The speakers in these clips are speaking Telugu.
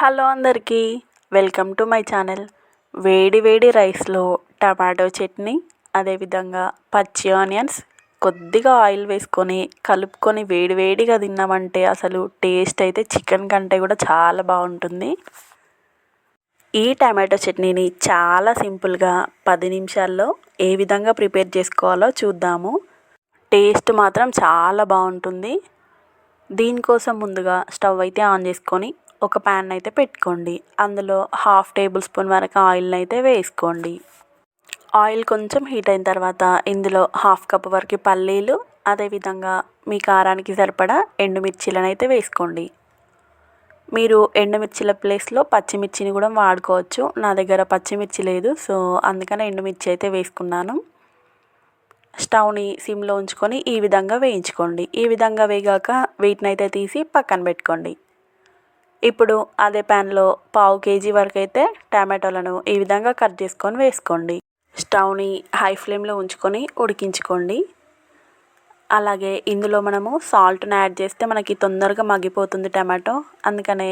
హలో అందరికీ వెల్కమ్ టు మై ఛానల్. వేడి వేడి రైస్లో టమాటో చట్నీ అదేవిధంగా పచ్చి ఆనియన్స్ కొద్దిగా ఆయిల్ వేసుకొని కలుపుకొని వేడి వేడిగా తిన్నామంటే అసలు టేస్ట్ అయితే చికెన్ కంటే కూడా చాలా బాగుంటుంది. ఈ టమాటో చట్నీని చాలా సింపుల్గా పది నిమిషాల్లో ఏ విధంగా ప్రిపేర్ చేసుకోవాలో చూద్దాము. టేస్ట్ మాత్రం చాలా బాగుంటుంది. దీనికోసం ముందుగా స్టవ్ అయితే ఆన్ చేసుకొని ఒక ప్యాన్ అయితే పెట్టుకోండి. అందులో హాఫ్ టేబుల్ స్పూన్ వరకు ఆయిల్ని అయితే వేసుకోండి. ఆయిల్ కొంచెం హీట్ అయిన తర్వాత ఇందులో హాఫ్ కప్ వరకు పల్లీలు అదేవిధంగా మీ కారానికి సరిపడా ఎండుమిర్చీలను అయితే వేసుకోండి. మీరు ఎండుమిర్చిల ప్లేస్లో పచ్చిమిర్చిని కూడా వాడుకోవచ్చు. నా దగ్గర పచ్చిమిర్చి లేదు సో అందుకనే ఎండుమిర్చి అయితే వేసుకున్నాను. స్టవ్ని సిమ్లో ఉంచుకొని ఈ విధంగా వేయించుకోండి. ఈ విధంగా వేగాక వీటినైతే అయితే తీసి పక్కన పెట్టుకోండి. ఇప్పుడు అదే ప్యాన్లో పావు కేజీ వరకు అయితే టమాటోలను ఈ విధంగా కట్ చేసుకొని వేసుకోండి. స్టవ్ని హై ఫ్లేమ్లో ఉంచుకొని ఉడికించుకోండి. అలాగే ఇందులో మనము సాల్ట్ని యాడ్ చేస్తే మనకి తొందరగా మగ్గిపోతుంది టమాటో. అందుకనే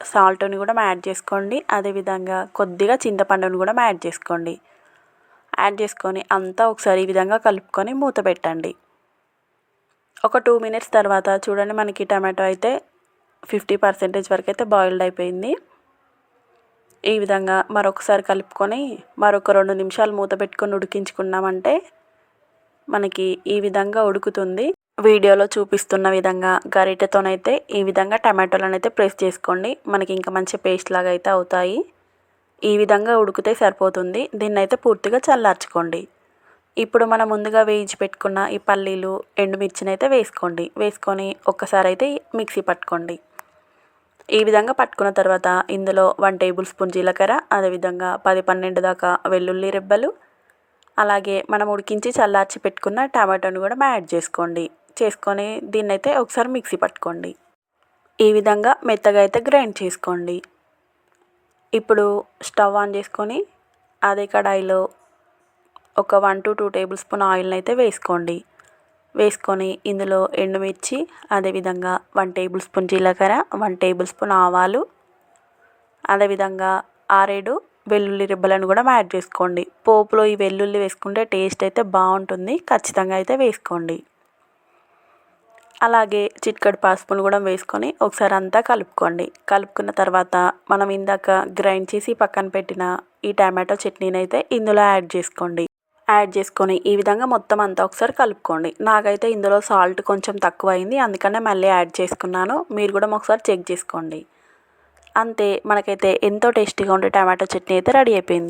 సాల్ట్ని కూడా యాడ్ చేసుకోండి. అదేవిధంగా కొద్దిగా చింతపండుని కూడా యాడ్ చేసుకోండి. యాడ్ చేసుకొని అంతా ఒకసారి ఈ విధంగా కలుపుకొని మూత పెట్టండి. ఒక టూ మినిట్స్ తర్వాత చూడండి మనకి టమాటో అయితే ఫిఫ్టీ పర్సెంటేజ్ వరకు అయితే బాయిల్డ్ అయిపోయింది. ఈ విధంగా మరొకసారి కలుపుకొని మరొక రెండు నిమిషాలు మూత పెట్టుకొని ఉడికించుకున్నామంటే మనకి ఈ విధంగా ఉడుకుతుంది. వీడియోలో చూపిస్తున్న విధంగా గరిటెతోనైతే ఈ విధంగా టమాటోలను అయితే ప్రెస్ చేసుకోండి. మనకి ఇంకా మంచి పేస్ట్ లాగా అయితే అవుతాయి. ఈ విధంగా ఉడికితే సరిపోతుంది. దీన్ని అయితే పూర్తిగా చల్లార్చుకోండి. ఇప్పుడు మనం ముందుగా వేయించి పెట్టుకున్న ఈ పల్లీలు ఎండుమిర్చిని అయితే వేసుకోండి. వేసుకొని ఒక్కసారి అయితే మిక్సీ పట్టుకోండి. ఈ విధంగా పట్టుకున్న తర్వాత ఇందులో వన్ టేబుల్ స్పూన్ జీలకర్ర అదేవిధంగా పది పన్నెండు దాకా వెల్లుల్లి రెబ్బలు అలాగే మనం ఉడికించి చల్లార్చి పెట్టుకున్న టమాటోని కూడా యాడ్ చేసుకోండి. చేసుకొని దీన్ని అయితే ఒకసారి మిక్సీ పట్టుకోండి. ఈ విధంగా మెత్తగా అయితే గ్రైండ్ చేసుకోండి. ఇప్పుడు స్టవ్ ఆన్ చేసుకొని అదే కడాయిలో ఒక one to two tablespoon ఆయిల్ని అయితే వేసుకోండి. వేసుకొని ఇందులో ఎండుమిర్చి అదేవిధంగా వన్ టేబుల్ స్పూన్ జీలకర్ర వన్ టేబుల్ స్పూన్ ఆవాలు అదేవిధంగా ఆరేడు వెల్లుల్లి రిబ్బలను కూడా యాడ్ చేసుకోండి. పోపులో ఈ వెల్లుల్లి వేసుకుంటే టేస్ట్ అయితే బాగుంటుంది. ఖచ్చితంగా అయితే వేసుకోండి. అలాగే చిట్కడి పసుపును కూడా వేసుకొని ఒకసారి అంతా కలుపుకోండి. కలుపుకున్న తర్వాత మనం ఇందాక గ్రైండ్ చేసి పక్కన పెట్టిన ఈ టమాటో చట్నీని అయితే ఇందులో యాడ్ చేసుకోండి. యాడ్ చేసుకొని ఈ విధంగా మొత్తం అంతా ఒకసారి కలుపుకోండి. నాకైతే ఇందులో సాల్ట్ కొంచెం తక్కువ అయింది అందుకనే మళ్ళీ యాడ్ చేసుకున్నాను. మీరు కూడా ఒకసారి చెక్ చేసుకోండి. అంతే మనకైతే ఎంతో టేస్టీగా ఉండే టమాటో చట్నీ అయితే రెడీ అయిపోయింది.